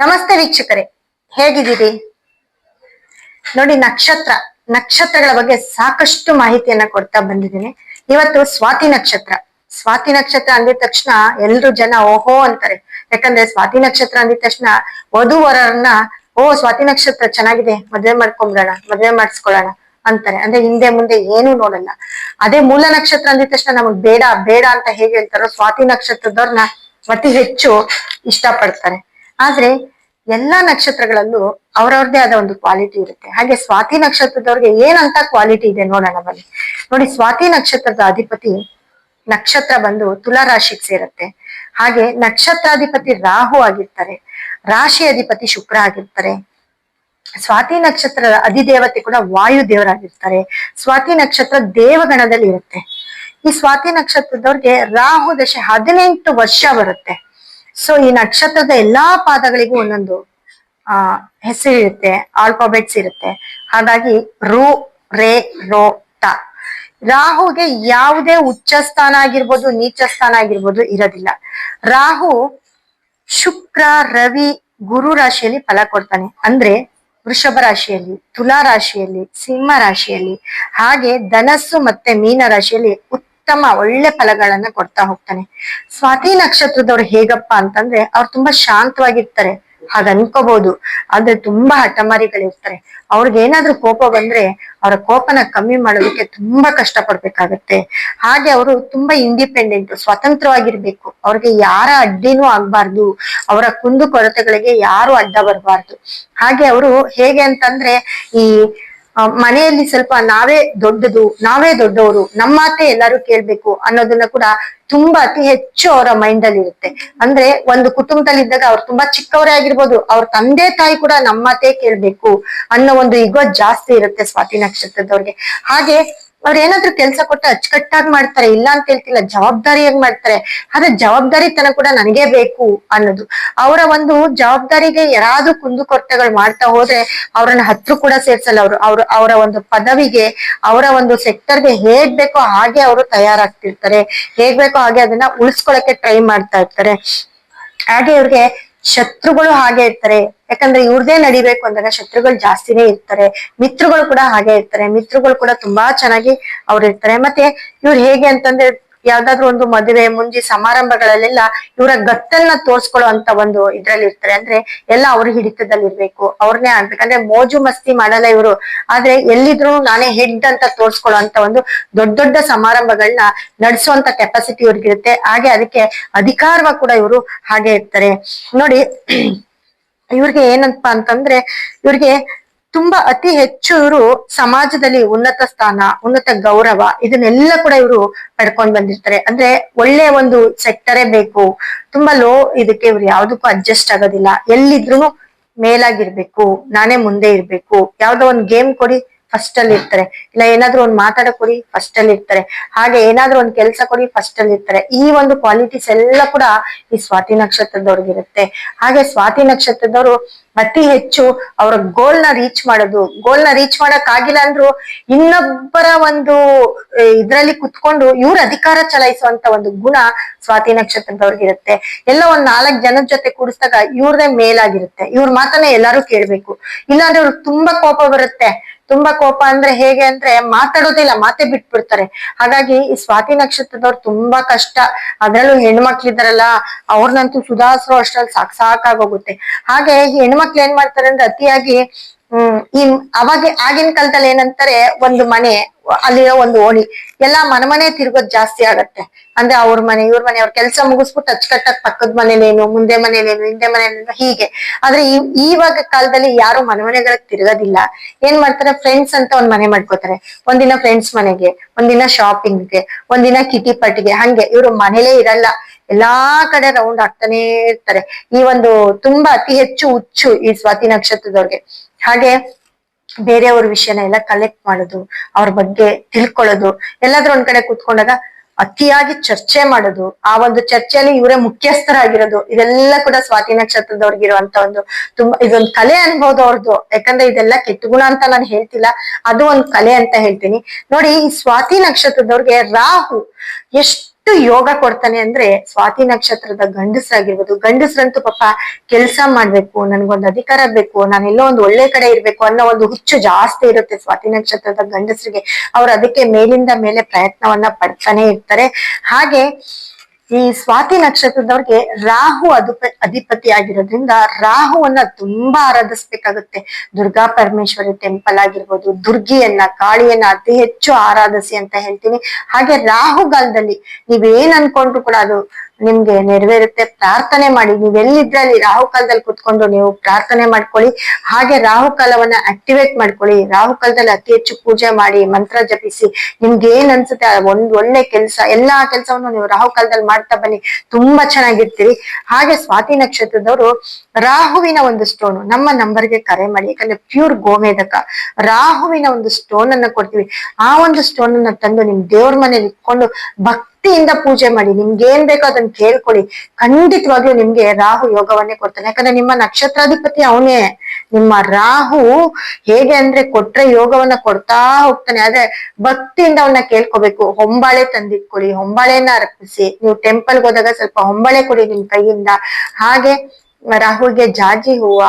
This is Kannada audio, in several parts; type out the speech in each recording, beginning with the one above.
ನಮಸ್ತೆ ವೀಕ್ಷಕರೇ, ಹೇಗಿದ್ದೀರಿ? ನೋಡಿ, ನಕ್ಷತ್ರ, ನಕ್ಷತ್ರಗಳ ಬಗ್ಗೆ ಸಾಕಷ್ಟು ಮಾಹಿತಿಯನ್ನ ಕೊಡ್ತಾ ಬಂದಿದ್ದೀನಿ. ಇವತ್ತು ಸ್ವಾತಿ ನಕ್ಷತ್ರ. ಸ್ವಾತಿ ನಕ್ಷತ್ರ ಅಂದಿದ ತಕ್ಷಣ ಎಲ್ರು ಜನ ಓಹೋ ಅಂತಾರೆ. ಯಾಕಂದ್ರೆ ಸ್ವಾತಿ ನಕ್ಷತ್ರ ಅಂದಿದ ತಕ್ಷಣ ವಧುವರನ್ನ, ಓ, ಸ್ವಾತಿ ನಕ್ಷತ್ರ ಚೆನ್ನಾಗಿದೆ, ಮದ್ವೆ ಮಾಡ್ಕೊಂಬಿಡೋಣ, ಮದ್ವೆ ಮಾಡಿಸ್ಕೊಳ್ಳೋಣ ಅಂತಾರೆ. ಅಂದ್ರೆ ಹಿಂದೆ ಮುಂದೆ ಏನು ನೋಡಲ್ಲ. ಅದೇ ಮೂಲ ನಕ್ಷತ್ರ ಅಂದಿದ ತಕ್ಷಣ ನಮಗ್ ಬೇಡ ಬೇಡ ಅಂತ ಹೇಗೆ ಹೇಳ್ತಾರೋ ಸ್ವಾತಿ ನಕ್ಷತ್ರದವ್ರನ್ನ ಅತಿ ಹೆಚ್ಚು ಇಷ್ಟಪಡ್ತಾರೆ. ಆದ್ರೆ ಎಲ್ಲಾ ನಕ್ಷತ್ರಗಳಲ್ಲೂ ಅವ್ರವ್ರದೇ ಆದ ಒಂದು ಕ್ವಾಲಿಟಿ ಇರುತ್ತೆ. ಹಾಗೆ ಸ್ವಾತಿ ನಕ್ಷತ್ರದವ್ರಿಗೆ ಏನಂತ ಕ್ವಾಲಿಟಿ ಇದೆ ನೋಡೋಣ ಬನ್ನಿ. ನೋಡಿ, ಸ್ವಾತಿ ನಕ್ಷತ್ರದ ಅಧಿಪತಿ ನಕ್ಷತ್ರ ಬಂದು ತುಲಾ ರಾಶಿಗೆ ಸೇರುತ್ತೆ. ಹಾಗೆ ನಕ್ಷತ್ರಾಧಿಪತಿ ರಾಹು ಆಗಿರ್ತಾರೆ. ರಾಶಿ ಅಧಿಪತಿ ಶುಕ್ರ ಆಗಿರ್ತಾರೆ. ಸ್ವಾತಿ ನಕ್ಷತ್ರದ ಅಧಿದೇವತೆ ಕೂಡ ವಾಯು ದೇವರಾಗಿರ್ತಾರೆ. ಸ್ವಾತಿ ನಕ್ಷತ್ರ ದೇವಗಣದಲ್ಲಿ ಇರುತ್ತೆ. ಈ ಸ್ವಾತಿ ನಕ್ಷತ್ರದವ್ರಿಗೆ ರಾಹು ದಶೆ ಹದಿನೆಂಟು ವರ್ಷ ಬರುತ್ತೆ. ಸೊ ಈ ನಕ್ಷತ್ರದ ಎಲ್ಲಾ ಪಾದಗಳಿಗೂ ಒಂದೊಂದು, ಆ ಹೆಸರಿರುತ್ತೆ ಆಲ್ಫಾಬೆಟ್ಸ್ ಇರುತ್ತೆ. ಹಾಗಾಗಿ ರು, ರೇ, ರೋ, ಟ. ರಾಹುಗೆ ಯಾವುದೇ ಉಚ್ಚ ಸ್ಥಾನ ಆಗಿರ್ಬೋದು, ನೀಚ ಸ್ಥಾನ ಆಗಿರ್ಬೋದು ಇರೋದಿಲ್ಲ. ರಾಹು ಶುಕ್ರ, ರವಿ, ಗುರು ರಾಶಿಯಲ್ಲಿ ಫಲ ಕೊಡ್ತಾನೆ. ಅಂದ್ರೆ ವೃಷಭ ರಾಶಿಯಲ್ಲಿ, ತುಲಾ ರಾಶಿಯಲ್ಲಿ, ಸಿಂಹ ರಾಶಿಯಲ್ಲಿ. ಹಾಗೆ ಧನಸ್ಸು ಮತ್ತೆ ಮೀನ ರಾಶಿಯಲ್ಲಿ ಉತ್ತಮ ಒಳ್ಳೆ ಫಲಗಳನ್ನ ಕೊಡ್ತಾ ಹೋಗ್ತಾನೆ. ಸ್ವಾತಿ ನಕ್ಷತ್ರದವ್ರು ಹೇಗಪ್ಪ ಅಂತಂದ್ರೆ ಅವ್ರು ತುಂಬಾ ಶಾಂತವಾಗಿರ್ತಾರೆ. ಹಾಗ ಅನ್ಕೋಬಹುದು. ಆದ್ರೆ ತುಂಬಾ ಹಠಮಾರಿಗಳಿರ್ತಾರೆ. ಅವ್ರಿಗೆ ಏನಾದ್ರೂ ಕೋಪ ಬಂದ್ರೆ ಅವರ ಕೋಪನ ಕಮ್ಮಿ ಮಾಡೋದಕ್ಕೆ ತುಂಬಾ ಕಷ್ಟ ಪಡ್ಬೇಕಾಗತ್ತೆ ಹಾಗೆ ಅವರು ತುಂಬಾ ಇಂಡಿಪೆಂಡೆಂಟ್ ಸ್ವತಂತ್ರವಾಗಿರ್ಬೇಕು. ಅವ್ರಿಗೆ ಯಾರ ಅಡ್ಡಿನೂ ಆಗ್ಬಾರ್ದು. ಅವರ ಕುಂದು ಕೊರತೆಗಳಿಗೆ ಯಾರು ಅಡ್ಡ ಬರಬಾರ್ದು. ಹಾಗೆ ಅವರು ಹೇಗೆ ಅಂತಂದ್ರೆ ಈ ಮನೆಯಲ್ಲಿ ಸ್ವಲ್ಪ ನಾವೇ ದೊಡ್ಡದು, ನಾವೇ ದೊಡ್ಡವರು ನಮ್ಮ ಮಾತೆ ಎಲ್ಲರೂ ಕೇಳ್ಬೇಕು ಅನ್ನೋದನ್ನ ಕೂಡ ತುಂಬಾ ಅತಿ ಹೆಚ್ಚು ಅವರ ಮೈಂಡ್ ಅಲ್ಲಿ ಇರುತ್ತೆ. ಅಂದ್ರೆ ಒಂದು ಕುಟುಂಬದಲ್ಲಿ ಇದ್ದಾಗ ಅವ್ರು ತುಂಬಾ ಚಿಕ್ಕವರೇ ಆಗಿರ್ಬೋದು, ಅವ್ರ ತಂದೆ ತಾಯಿ ಕೂಡ ನಮ್ಮ ಮಾತೇ ಕೇಳ್ಬೇಕು ಅನ್ನೋ ಒಂದು ಇಗೋ ಜಾಸ್ತಿ ಇರುತ್ತೆ ಸ್ವಾತಿ ನಕ್ಷತ್ರದವ್ರಿಗೆ. ಹಾಗೆ ಅವ್ರ ಏನಾದ್ರು ಕೆಲ್ಸ ಕೊಟ್ಟು ಅಚ್ಚುಕಟ್ಟಾಗಿ ಮಾಡ್ತಾರೆ, ಇಲ್ಲ ಅಂತ ಹೇಳ್ತಿಲ್ಲ ಜವಾಬ್ದಾರಿಯಾಗಿ ಮಾಡ್ತಾರೆ? ಆದ್ರೆ ಜವಾಬ್ದಾರಿತನ ಕೂಡ ನನಗೆ ಬೇಕು ಅನ್ನೋದು. ಅವರ ಒಂದು ಜವಾಬ್ದಾರಿಗೆ ಯಾರಾದ್ರೂ ಕುಂದುಕೊರತೆಗಳು ಮಾಡ್ತಾ ಹೋದ್ರೆ ಅವ್ರನ್ನ ಹತ್ರ ಕೂಡ ಸೇರ್ಸಲ್ಲ ಅವರು. ಅವ್ರ, ಅವರ ಒಂದು ಪದವಿಗೆ, ಅವರ ಒಂದು ಸೆಕ್ಟರ್ಗೆ ಹೇಗ್ ಬೇಕೋ ಹಾಗೆ ಅವರು ತಯಾರಾಗ್ತಿರ್ತಾರೆ. ಹೇಗ್ ಬೇಕೋ ಹಾಗೆ ಅದನ್ನ ಉಳಿಸ್ಕೊಳಕ್ಕೆ ಟ್ರೈ ಮಾಡ್ತಾ ಇರ್ತಾರೆ. ಹಾಗೆ ಅವ್ರಿಗೆ ಶತ್ರುಗಳು ಹಾಗೆ ಇರ್ತಾರೆ. ಯಾಕಂದ್ರೆ ಇವ್ರದೇ ನಡಿಬೇಕು ಅಂದಾಗ ಶತ್ರುಗಳು ಜಾಸ್ತಿನೇ ಇರ್ತಾರೆ. ಮಿತ್ರಗಳು ಕೂಡ ಹಾಗೆ ಇರ್ತಾರೆ. ಮಿತ್ರಗಳು ಕೂಡ ತುಂಬಾ ಚೆನ್ನಾಗಿ ಅವ್ರು ಇರ್ತಾರೆ. ಮತ್ತೆ ಇವ್ರು ಹೇಗೆ ಅಂತಂದ್ರೆ ಯಾವ್ದಾದ್ರು ಒಂದು ಮದುವೆ, ಮುಂಜಿ ಸಮಾರಂಭಗಳಲ್ಲೆಲ್ಲ ಇವರ ಗತ್ತನ್ನ ತೋರ್ಸ್ಕೊಳ್ಳೋ ಅಂತ ಒಂದು ಇದ್ರಲ್ಲಿ ಇರ್ತಾರೆ. ಅಂದ್ರೆ ಎಲ್ಲ ಅವ್ರ ಹಿಡಿತದಲ್ಲಿ ಇರ್ಬೇಕು. ಅವ್ರನ್ನೇ ಆಗ್ಬೇಕು. ಅಂದ್ರೆ ಮೋಜು ಮಸ್ತಿ ಮಾಡಲ್ಲ ಇವರು. ಆದ್ರೆ ಎಲ್ಲಿದ್ರು ನಾನೇ ಹೆಡ್ ಅಂತ ತೋರ್ಸ್ಕೊಳ್ಳೋ ಅಂತ ಒಂದು ದೊಡ್ಡ ದೊಡ್ಡ ಸಮಾರಂಭಗಳನ್ನ ನಡೆಸುವಂತ ಕೆಪಾಸಿಟಿ ಇವ್ರಿಗಿರುತ್ತೆ. ಹಾಗೆ ಅದಕ್ಕೆ ಅಧಿಕಾರವ ಕೂಡ ಇವರು ಹಾಗೆ ಇರ್ತಾರೆ. ನೋಡಿ ಇವ್ರಿಗೆ ಏನಂತ ಅಂತಂದ್ರೆ ಇವ್ರಿಗೆ ತುಂಬಾ ಅತಿ ಹೆಚ್ಚು ಇವರು ಸಮಾಜದಲ್ಲಿ ಉನ್ನತ ಸ್ಥಾನ, ಉನ್ನತ ಗೌರವ ಇದನ್ನೆಲ್ಲ ಕೂಡ ಇವರು ಪಡ್ಕೊಂಡ್ ಬಂದಿರ್ತಾರೆ. ಅಂದ್ರೆ ಒಳ್ಳೆ ಒಂದು ಸೆಕ್ಟರೇ ಬೇಕು. ತುಂಬಾ ಲೋ ಇದಕ್ಕೆ ಇವ್ರು ಯಾವ್ದಕ್ಕೂ ಅಡ್ಜಸ್ಟ್ ಆಗೋದಿಲ್ಲ. ಎಲ್ಲಿದ್ರು ಮೇಲಾಗಿರ್ಬೇಕು, ನಾನೇ ಮುಂದೆ ಇರ್ಬೇಕು. ಯಾವ್ದೋ ಒಂದ್ ಗೇಮ್ ಕೊಡಿ ಫಸ್ಟ್ ಅಲ್ಲಿ ಇರ್ತಾರೆ. ಇಲ್ಲ, ಏನಾದ್ರೂ ಒಂದ್ ಮಾತಾಡ ಕೊಡಿ ಫಸ್ಟ್ ಅಲ್ಲಿ ಇರ್ತಾರೆ. ಹಾಗೆ ಏನಾದ್ರೂ ಒಂದ್ ಕೆಲ್ಸ ಕೊಡಿ ಫಸ್ಟ್ ಅಲ್ಲಿ ಇರ್ತಾರೆ. ಈ ಒಂದು ಕ್ವಾಲಿಟೀಸ್ ಎಲ್ಲ ಕೂಡ ಈ ಸ್ವಾತಿ ನಕ್ಷತ್ರದವ್ರಿಗಿರುತ್ತೆ. ಹಾಗೆ ಸ್ವಾತಿ ನಕ್ಷತ್ರದವರು ಅತಿ ಹೆಚ್ಚು ಅವರ ಗೋಲ್ನ ರೀಚ್ ಮಾಡೋದು. ಗೋಲ್ನ ರೀಚ್ ಮಾಡಕ್ ಆಗಿಲ್ಲ ಅಂದ್ರು ಇನ್ನೊಬ್ಬರ ಒಂದು ಇದ್ರಲ್ಲಿ ಕುತ್ಕೊಂಡು ಇವ್ರ ಅಧಿಕಾರ ಚಲಾಯಿಸುವಂತ ಒಂದು ಗುಣ ಸ್ವಾತಿ ನಕ್ಷತ್ರದವ್ರಿಗಿರುತ್ತೆ. ಎಲ್ಲ ಒಂದ್ ನಾಲ್ಕ್ ಜನದ ಜೊತೆ ಕೂಡಿಸಿದಾಗ ಇವ್ರದೇ ಮೇಲಾಗಿರುತ್ತೆ. ಇವ್ರ ಮಾತನ್ನ ಎಲ್ಲಾರು ಕೇಳ್ಬೇಕು. ಇಲ್ಲಾಂದ್ರೆ ಅವ್ರಿಗೆ ತುಂಬಾ ಕೋಪ ಬರುತ್ತೆ. ತುಂಬಾ ಕೋಪ ಅಂದ್ರೆ ಹೇಗೆ ಅಂದ್ರೆ ಮಾತಾಡೋದಿಲ್ಲ ಮಾತೆ ಬಿಟ್ಬಿಡ್ತಾರೆ. ಹಾಗಾಗಿ ಈ ಸ್ವಾತಿ ನಕ್ಷತ್ರದವ್ರು ತುಂಬಾ ಕಷ್ಟ. ಅದ್ರಲ್ಲೂ ಹೆಣ್ಮಕ್ಳಿದಾರಲ್ಲ ಅವ್ರನ್ನಂತೂ ಸುಧಾರಿಸೋ ಅಷ್ಟ್ರಲ್ಲಿ ಸಾಕ್ ಸಾಕಾಗೋಗುತ್ತೆ ಹಾಗೆ ಈ ಹೆಣ್ಮಕ್ಳು ಏನ್ ಮಾಡ್ತಾರೆ ಅಂದ್ರೆ ಅತಿಯಾಗಿ ಹ್ಮ್ ಅವಾಗ ಆಗಿನ ಕಾಲದಲ್ಲಿ ಏನಂತಾರೆ, ಒಂದು ಮನೆ, ಅಲ್ಲಿರೋ ಒಂದು ಓಣಿ, ಎಲ್ಲಾ ಮನೆ ತಿರ್ಗೋದ್ ಜಾಸ್ತಿ ಆಗತ್ತೆ. ಅಂದ್ರೆ ಅವ್ರ ಮನೆ, ಇವ್ರ ಮನೆ, ಅವ್ರ ಕೆಲಸ ಮುಗಿಸ್ಬಿಟ್ಟು ಅಚ್ಚುಕಟ್ಟಾಗಿ ಪಕ್ಕದ ಮನೇಲೇನು, ಮುಂದೆ ಮನೇಲೇನು, ಹಿಂದೆ ಮನೇಲೇನು, ಹೀಗೆ. ಆದ್ರೆ ಈವಾಗ ಕಾಲದಲ್ಲಿ ಯಾರು ಮನೆ ಮನೆಗಳಿಗೆ ತಿರ್ಗೋದಿಲ್ಲ. ಏನ್ ಮಾಡ್ತಾರೆ ಫ್ರೆಂಡ್ಸ್ ಅಂತ ಒಂದ್ ಮನೆ ಮಾಡ್ಕೋತಾರೆ. ಒಂದಿನ ಫ್ರೆಂಡ್ಸ್ ಮನೆಗೆ, ಒಂದಿನ ಶಾಪಿಂಗ್ಗೆ ಒಂದಿನ ಕಿಟಿ ಪಟ್ಟಿಗೆ ಹಂಗೆ. ಇವ್ರು ಮನೇಲೇ ಇರಲ್ಲ. ಎಲ್ಲಾ ಕಡೆ ರೌಂಡ್ ಆಗ್ತಾನೆ ಇರ್ತಾರೆ. ಈ ಒಂದು ತುಂಬಾ ಅತಿ ಹೆಚ್ಚು ಹುಚ್ಚು ಈ ಸ್ವಾತಿ ನಕ್ಷತ್ರದವ್ರಿಗೆ. ಹಾಗೆ ಬೇರೆಯವ್ರ ವಿಷಯನ ಎಲ್ಲ ಕಲೆಕ್ಟ್ ಮಾಡೋದು, ಅವ್ರ ಬಗ್ಗೆ ತಿಳ್ಕೊಳ್ಳೋದು, ಎಲ್ಲಾದ್ರೂ ಒಂದ್ ಕಡೆ ಕೂತ್ಕೊಂಡಾಗ ಅತಿಯಾಗಿ ಚರ್ಚೆ ಮಾಡೋದು, ಆ ಒಂದು ಚರ್ಚೆಯಲ್ಲಿ ಇವರೇ ಮುಖ್ಯಸ್ಥರಾಗಿರೋದು, ಇದೆಲ್ಲ ಕೂಡ ಸ್ವಾತಿ ನಕ್ಷತ್ರದವ್ರಿಗಿರುವಂತ ಒಂದು ತುಂಬಾ, ಇದೊಂದು ಕಲೆ ಅನ್ಬೋದು ಅವ್ರದ್ದು ಯಾಕಂದ್ರೆ ಇದೆಲ್ಲ ಕೆಟ್ಟಗುಣ ಅಂತ ನಾನು ಹೇಳ್ತಿಲ್ಲ, ಅದು ಒಂದು ಕಲೆ ಅಂತ ಹೇಳ್ತೀನಿ. ನೋಡಿ, ಈ ಸ್ವಾತಿ ನಕ್ಷತ್ರದವ್ರಿಗೆ ರಾಹು ಎಷ್ಟು ಯೋಗ ಕೊಡ್ತಾನೆ ಅಂದ್ರೆ ಸ್ವಾತಿ ನಕ್ಷತ್ರದ ಗಂಡಸ್ರಾಗಿರ್ಬೋದು. ಗಂಡಸ್ರಂತೂ ಪಾಪ ಕೆಲಸ ಮಾಡ್ಬೇಕು, ನನ್ಗೊಂದು ಅಧಿಕಾರ ಬೇಕು, ನಾನು ಎಲ್ಲೋ ಒಂದು ಒಳ್ಳೆ ಕಡೆ ಇರ್ಬೇಕು ಅನ್ನೋ ಒಂದು ಹುಚ್ಚು ಜಾಸ್ತಿ ಇರುತ್ತೆ ಸ್ವಾತಿ ನಕ್ಷತ್ರದ ಗಂಡಸರಿಗೆ. ಅವ್ರು ಅದಕ್ಕೆ ಮೇಲಿಂದ ಮೇಲೆ ಪ್ರಯತ್ನವನ್ನ ಪಡ್ತಾನೆ ಇರ್ತಾರೆ. ಹಾಗೆ ಈ ಸ್ವಾತಿ ನಕ್ಷತ್ರದವ್ರಿಗೆ ರಾಹು ಅಧಿಪ ಅಧಿಪತಿ ಆಗಿರೋದ್ರಿಂದ ರಾಹುವನ್ನ ತುಂಬಾ ಆರಾಧಿಸ್ಬೇಕಾಗುತ್ತೆ. ದುರ್ಗಾ ಪರಮೇಶ್ವರಿ ಟೆಂಪಲ್ ಆಗಿರ್ಬೋದು, ದುರ್ಗಿಯನ್ನ, ಕಾಳಿಯನ್ನ ಅತಿ ಹೆಚ್ಚು ಆರಾಧಿಸಿ ಅಂತ ಹೇಳ್ತೀನಿ. ಹಾಗೆ ರಾಹುಗಾಲದಲ್ಲಿ ನೀವೇನ್ ಅನ್ಕೊಂಡ್ರು ಕೂಡ ಅದು ನಿಮ್ಗೆ ನೆರವೇರುತ್ತೆ. ಪ್ರಾರ್ಥನೆ ಮಾಡಿ. ನೀವ್ ಎಲ್ಲಿದ್ರಲ್ಲಿ ರಾಹು ಕಾಲದಲ್ಲಿ ಕುತ್ಕೊಂಡು ನೀವು ಪ್ರಾರ್ಥನೆ ಮಾಡ್ಕೊಳ್ಳಿ. ಹಾಗೆ ರಾಹು ಕಾಲವನ್ನ ಆಕ್ಟಿವೇಟ್ ಮಾಡ್ಕೊಳ್ಳಿ. ರಾಹು ಕಾಲದಲ್ಲಿ ಅತಿ ಹೆಚ್ಚು ಪೂಜೆ ಮಾಡಿ, ಮಂತ್ರ ಜಪಿಸಿ. ನಿಮ್ಗೆ ಏನ್ ಅನ್ಸುತ್ತೆ? ಒಂದ್ ಒಳ್ಳೆ ಕೆಲಸ, ಎಲ್ಲಾ ಕೆಲಸವನ್ನು ನೀವು ರಾಹು ಕಾಲದಲ್ಲಿ ಮಾಡ್ತಾ ಬನ್ನಿ. ತುಂಬಾ ಚೆನ್ನಾಗಿರ್ತೀರಿ. ಹಾಗೆ ಸ್ವಾತಿ ನಕ್ಷತ್ರದವರು ರಾಹುವಿನ ಒಂದು ಸ್ಟೋನ್ ನಮ್ಮ ನಂಬರ್ಗೆ ಕರೆ ಮಾಡಿ. ಯಾಕಂದ್ರೆ ಪ್ಯೂರ್ ಗೋಮೇಧಕ. ರಾಹುವಿನ ಒಂದು ಸ್ಟೋನ್ ಅನ್ನ ಕೊಡ್ತೀವಿ. ಆ ಒಂದು ಸ್ಟೋನ್ ಅನ್ನ ತಂದು ನಿಮ್ ದೇವ್ರ ಮನೇಲಿ ಇಟ್ಕೊಂಡು ಭಕ್ತಿಯಿಂದ ಪೂಜೆ ಮಾಡಿ. ನಿಮ್ಗೆ ಏನ್ ಬೇಕೋ ಅದನ್ನ ಕೇಳ್ಕೊಳ್ಳಿ. ಖಂಡಿತವಾಗ್ಲೂ ನಿಮ್ಗೆ ರಾಹು ಯೋಗವನ್ನೇ ಕೊಡ್ತಾನೆ. ಯಾಕಂದ್ರೆ ನಿಮ್ಮ ನಕ್ಷತ್ರಾಧಿಪತಿ ಅವನೇ. ನಿಮ್ಮ ರಾಹು ಹೇಗೆ ಅಂದ್ರೆ ಕೊಟ್ರೆ ಯೋಗವನ್ನ ಕೊಡ್ತಾ ಹೋಗ್ತಾನೆ. ಆದ್ರೆ ಭಕ್ತಿಯಿಂದ ಅವನ್ನ ಕೇಳ್ಕೊಬೇಕು. ಹೊಂಬಾಳೆ ತಂದಿಟ್ಕೊಳ್ಳಿ. ಹೊಂಬಾಳೆಯನ್ನ ಅರ್ಪಿಸಿ. ನೀವು ಟೆಂಪಲ್ಗೆ ಹೋದಾಗ ಸ್ವಲ್ಪ ಹೊಂಬಾಳೆ ಕೊಡಿ ನಿಮ್ ಕೈಯಿಂದ. ಹಾಗೆ ರಾಹುಗೆ ಜಾಜಿ ಹೂವ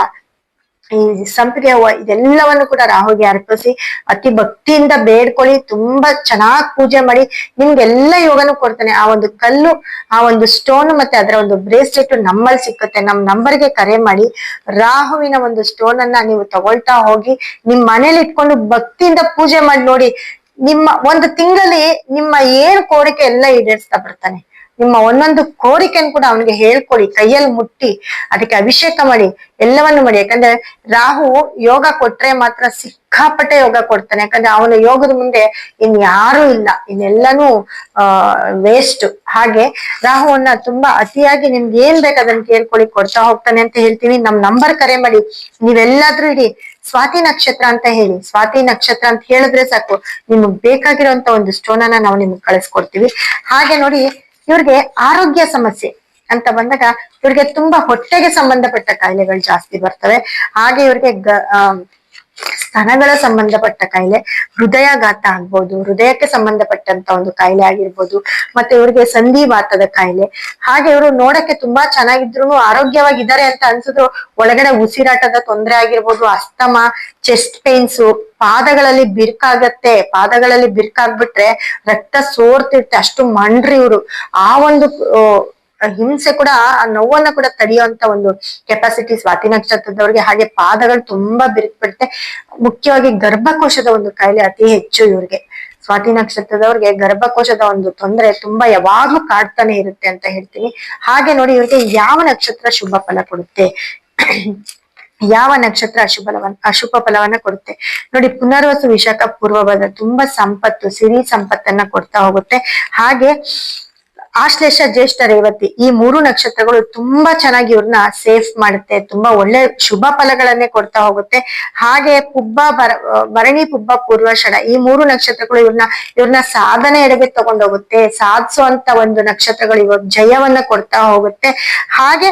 ಈ ಸಂಪಿಗೆ ಇದೆಲ್ಲವನ್ನು ಕೂಡ ರಾಹುಗೆ ಅರ್ಪಿಸಿ ಅತಿ ಭಕ್ತಿಯಿಂದ ಬೇಡ್ಕೊಳ್ಳಿ, ತುಂಬಾ ಚೆನ್ನಾಗಿ ಪೂಜೆ ಮಾಡಿ, ನಿಮ್ಗೆಲ್ಲ ಯೋಗನು ಕೊಡ್ತಾನೆ. ಆ ಒಂದು ಕಲ್ಲು, ಆ ಒಂದು ಸ್ಟೋನ್ ಮತ್ತೆ ಅದರ ಒಂದು ಬ್ರೇಸ್ಲೆಟ್ ನಮ್ಮಲ್ಲಿ ಸಿಕ್ಕುತ್ತೆ. ನಮ್ ನಂಬರ್ಗೆ ಕರೆ ಮಾಡಿ, ರಾಹುವಿನ ಒಂದು ಸ್ಟೋನ್ ಅನ್ನ ನೀವು ತಗೊಳ್ತಾ ಹೋಗಿ, ನಿಮ್ ಮನೇಲಿ ಇಟ್ಕೊಂಡು ಭಕ್ತಿಯಿಂದ ಪೂಜೆ ಮಾಡಿ ನೋಡಿ, ನಿಮ್ಮ ಒಂದು ತಿಂಗಳಲ್ಲಿ ನಿಮ್ಮ ಏನ್ ಕೋರಿಕೆ ಎಲ್ಲ ಈಡೇರಿಸ್ತಾ ಬರ್ತಾನೆ. ನಿಮ್ಮ ಒಂದೊಂದು ಕೋರಿಕೆಯನ್ನು ಕೂಡ ಅವನಿಗೆ ಹೇಳ್ಕೊಡಿ, ಕೈಯಲ್ಲಿ ಮುಟ್ಟಿ, ಅದಕ್ಕೆ ಅಭಿಷೇಕ ಮಾಡಿ, ಎಲ್ಲವನ್ನು ಮಾಡಿ. ಯಾಕಂದ್ರೆ ರಾಹು ಯೋಗ ಕೊಟ್ರೆ ಮಾತ್ರ ಸಿಕ್ಕಾಪಟ್ಟೆ ಯೋಗ ಕೊಡ್ತಾನೆ. ಯಾಕಂದ್ರೆ ಅವನ ಯೋಗದ ಮುಂದೆ ಇನ್ ಯಾರು ಇಲ್ಲ. ಇನ್ನೆಲ್ಲಾನು, ಆ ವೇಸ್ಟ್ ಹಾಗೆ ರಾಹುವನ್ನ ತುಂಬಾ ಅತಿಯಾಗಿ ನಿಮ್ಗೆ ಏನ್ ಬೇಕು ಅದನ್ನ ಕೇಳ್ಕೊಳ್ಳಿ ಕೊಡ್ತಾ ಹೋಗ್ತಾನೆ ಅಂತ ಹೇಳ್ತೀನಿ. ನಮ್ ನಂಬರ್ ಕರೆ ಮಾಡಿ. ನೀವೆಲ್ಲಾದ್ರೂ ಇಡಿ. ಸ್ವಾತಿ ನಕ್ಷತ್ರ ಅಂತ ಹೇಳಿ. ಸ್ವಾತಿ ನಕ್ಷತ್ರ ಅಂತ ಹೇಳಿದ್ರೆ ಸಾಕು. ನಿಮಗ್ ಬೇಕಾಗಿರುವಂತ ಒಂದು ಸ್ಟೋನ್ ಅನ್ನ ನಾವು ನಿಮ್ಗೆ ಕಳಿಸ್ಕೊಡ್ತೀವಿ. ಹಾಗೆ ನೋಡಿ ಇವ್ರಿಗೆ ಆರೋಗ್ಯ ಸಮಸ್ಯೆ ಅಂತ ಬಂದಾಗ ಇವ್ರಿಗೆ ತುಂಬಾ ಹೊಟ್ಟೆಗೆ ಸಂಬಂಧಪಟ್ಟ ಕಾಯಿಲೆಗಳು ಜಾಸ್ತಿ ಬರ್ತವೆ. ಹಾಗೆ ಇವ್ರಿಗೆ ಗ ಸ್ತನಗಳ ಸಂಬಂಧಪಟ್ಟ ಕಾಯಿಲೆ, ಹೃದಯಾಘಾತ ಆಗ್ಬೋದು, ಹೃದಯಕ್ಕೆ ಸಂಬಂಧಪಟ್ಟಂತ ಒಂದು ಕಾಯಿಲೆ ಆಗಿರ್ಬೋದು, ಮತ್ತೆ ಇವ್ರಿಗೆ ಸಂಧಿವಾತದ ಕಾಯಿಲೆ. ಹಾಗೆ ಇವರು ನೋಡಕ್ಕೆ ತುಂಬಾ ಚೆನ್ನಾಗಿದ್ರು ಆರೋಗ್ಯವಾಗಿದ್ದಾರೆ ಅಂತ ಅನ್ಸಿದ್ರು. ಒಳಗಡೆ ಉಸಿರಾಟದ ತೊಂದರೆ ಆಗಿರ್ಬೋದು, ಅಸ್ತಮ ಚೆಸ್ಟ್ ಪೇನ್ಸು ಪಾದಗಳಲ್ಲಿ ಬಿರ್ಕಾಗತ್ತೆ. ಪಾದಗಳಲ್ಲಿ ಬಿರ್ಕಾಗ್ಬಿಟ್ರೆ ರಕ್ತ ಸೋರ್ತಿರ್ತೆ ಅಷ್ಟು ಮಂಡ್ರಿ ಇವರು. ಆ ಒಂದು ಹಿಂಸೆ ಕೂಡ, ಆ ನೋವನ್ನ ಕೂಡ ತಡೆಯುವಂತ ಒಂದು ಕೆಪಾಸಿಟಿ ಸ್ವಾತಿ ನಕ್ಷತ್ರದವ್ರಿಗೆ, ಹಾಗೆ ಪಾದಗಳು ತುಂಬಾ ಬಿರುಕ್ಬಿಡುತ್ತೆ ಮುಖ್ಯವಾಗಿ ಗರ್ಭಕೋಶದ ಒಂದು ಕಾಯಿಲೆ ಅತಿ ಹೆಚ್ಚು ಇವ್ರಿಗೆ. ಸ್ವಾತಿ ನಕ್ಷತ್ರದವ್ರಿಗೆ ಗರ್ಭಕೋಶದ ಒಂದು ತೊಂದರೆ ತುಂಬಾ ಯಾವಾಗ್ಲೂ ಕಾಡ್ತಾನೆ ಇರುತ್ತೆ ಅಂತ ಹೇಳ್ತೀನಿ. ಹಾಗೆ ನೋಡಿ ಇವ್ರಿಗೆ ಯಾವ ನಕ್ಷತ್ರ ಶುಭ ಫಲ ಕೊಡುತ್ತೆ? ಯಾವ ನಕ್ಷತ್ರ ಅಶುಭ ಅಶುಭ ಫಲವನ್ನ ಕೊಡುತ್ತೆ? ನೋಡಿ, ಪುನರ್ವಸು ವಿಶಾಖ ಪೂರ್ವಭದ್ರ ತುಂಬಾ ಸಂಪತ್ತು, ಸಿರಿ ಸಂಪತ್ತನ್ನ ಕೊಡ್ತಾ ಹೋಗುತ್ತೆ. ಹಾಗೆ ಆಶ್ಲೇಷ ಜ್ಯೇಷ್ಠ ರೇವತಿ ಈ ಮೂರು ನಕ್ಷತ್ರಗಳು ತುಂಬಾ ಚೆನ್ನಾಗಿ ಇವ್ರನ್ನ ಸೇಫ್ ಮಾಡುತ್ತೆ, ತುಂಬಾ ಒಳ್ಳೆ ಶುಭ ಫಲಗಳನ್ನೇ ಕೊಡ್ತಾ ಹೋಗುತ್ತೆ. ಹಾಗೆ ಪುಬ್ಬ ಬರ, ಭರಣಿ ಪುಬ್ಬ ಪೂರ್ವಷಣ ಈ ಮೂರು ನಕ್ಷತ್ರಗಳು ಇವ್ರನ್ನ ಇವ್ರನ್ನ ಸಾಧನೆ ಎಡೆಗೆ ತಗೊಂಡೋಗುತ್ತೆ, ಸಾಧಿಸುವಂತ ಒಂದು ನಕ್ಷತ್ರಗಳು ಇವಾಗ ಜಯವನ್ನ ಕೊಡ್ತಾ ಹೋಗುತ್ತೆ. ಹಾಗೆ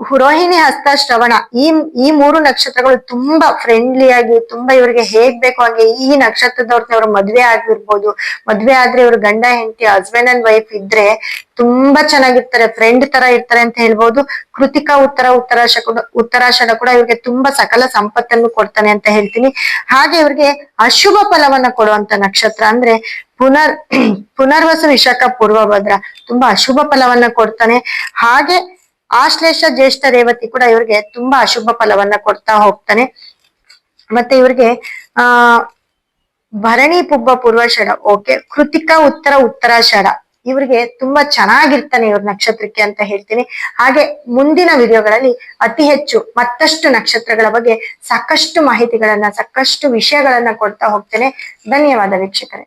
ರೋಹಿಣಿ ಹಸ್ತ ಶ್ರವಣ. ಈ ಈ ಮೂರು ನಕ್ಷತ್ರಗಳು ತುಂಬಾ ಫ್ರೆಂಡ್ಲಿ ಆಗಿ, ತುಂಬಾ ಇವ್ರಿಗೆ ಹೇಗ್ ಬೇಕು ಹಾಗೆ ಈ ನಕ್ಷತ್ರದವ್ರನ್ನ ಅವ್ರ ಮದ್ವೆ ಆಗಿರ್ಬೋದು. ಮದ್ವೆ ಆದ್ರೆ ಇವ್ರ ಗಂಡ, ಹೆಂಡತಿ ಹಸ್ಬೆಂಡ್ ಅಂಡ್ ವೈಫ್ ಇದ್ರೆ ತುಂಬಾ ಚೆನ್ನಾಗಿರ್ತಾರೆ ಫ್ರೆಂಡ್ ತರ ಇರ್ತಾರೆ ಅಂತ ಹೇಳ್ಬೋದು. ಕೃತಿಕಾ ಉತ್ತರ ಉತ್ತರಾಷ ಕೂಡ ಉತ್ತರಾಷಾಢ ಕೂಡ ಇವ್ರಿಗೆ ತುಂಬಾ ಸಕಲ ಸಂಪತ್ತನ್ನು ಕೊಡ್ತಾನೆ ಅಂತ ಹೇಳ್ತೀನಿ. ಹಾಗೆ ಇವ್ರಿಗೆ ಅಶುಭ ಫಲವನ್ನ ಕೊಡುವಂತ ನಕ್ಷತ್ರ ಅಂದ್ರೆ ಪುನರ್, ಪುನರ್ವಸು ವಿಶಾಖ ಪೂರ್ವಭದ್ರ. ತುಂಬಾ ಅಶುಭ ಫಲವನ್ನ ಕೊಡ್ತಾನೆ. ಹಾಗೆ ಆಶ್ಲೇಷ ಜ್ಯೇಷ್ಠ ರೇವತಿ ಕೂಡ ಇವ್ರಿಗೆ ತುಂಬಾ ಅಶುಭ ಫಲವನ್ನ ಕೊಡ್ತಾ ಹೋಗ್ತಾನೆ. ಮತ್ತೆ ಇವ್ರಿಗೆ, ಆ, ಭರಣಿ ಪುಬ್ಬ ಪೂರ್ವಾಷಾಢ ಓಕೆ, ಕೃತಿಕ ಉತ್ತರ ಉತ್ತರಾಷಾಢ ಇವ್ರಿಗೆ ತುಂಬಾ ಚೆನ್ನಾಗಿರ್ತಾನೆ ಇವ್ರ ನಕ್ಷತ್ರಕ್ಕೆ ಅಂತ ಹೇಳ್ತೀನಿ. ಹಾಗೆ ಮುಂದಿನ ವಿಡಿಯೋಗಳಲ್ಲಿ ಅತಿ ಹೆಚ್ಚು ಮತ್ತಷ್ಟು ನಕ್ಷತ್ರಗಳ ಬಗ್ಗೆ ಸಾಕಷ್ಟು ಮಾಹಿತಿಗಳನ್ನ, ಸಾಕಷ್ಟು ವಿಷಯಗಳನ್ನ ಕೊಡ್ತಾ ಹೋಗ್ತೇನೆ. ಧನ್ಯವಾದ ವೀಕ್ಷಕರೇ.